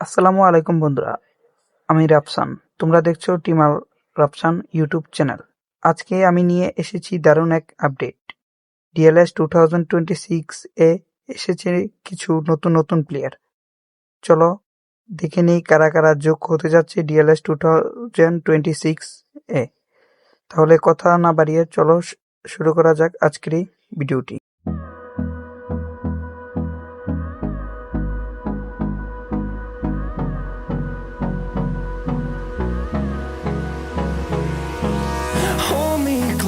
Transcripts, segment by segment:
আসসালামু আলাইকুম বন্ধুরা, আমি রাফসান। তোমরা দেখছ টিমাল রাফসান ইউটিউব চ্যানেল। আজকে আমি নিয়ে এসেছি দারুণ এক update. DLS two thousand twenty six এ এসেছে কিছু নতুন নতুন প্লেয়ার চলো দেখে নিই কারা কারা যোগ হতে যাচ্ছে DLS two thousand twenty six এ। তাহলে কথা না বাড়িয়ে চলো শুরু করা যাক আজকের এই ভিডিওটি।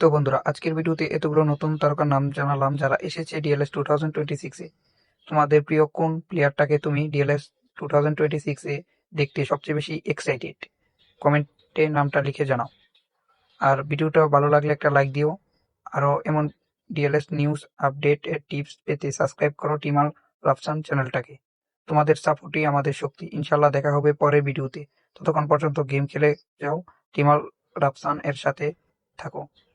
তো বন্ধুরা, আজকের ভিডিওতে এতগুলো নতুন তারকার নাম জানালাম যারা এসেছে ডিএলএস টু থাউজেন্ড টোয়েন্টি সিক্সে তোমাদের প্রিয় কোন প্লেয়ারটাকে তুমি ডিএলএস টু থাউজেন্ড টোয়েন্টি সিক্সে দেখতে সবচেয়ে বেশি এক্সাইটেড কমেন্টে নামটা লিখে জানাও। আর ভিডিওটা ভালো লাগলে একটা লাইক দিও। আরও এমন ডিএলএস নিউজ আপডেট এর টিপস পেতে সাবস্ক্রাইব করো টিমাল রাফসান চ্যানেলটাকে। তোমাদের সাপোর্টই আমাদের শক্তি। ইনশাল্লাহ দেখা হবে পরের ভিডিওতে। ততক্ষণ পর্যন্ত গেম খেলে যাও। টিমাল রাফসান এর সাথে থাকো।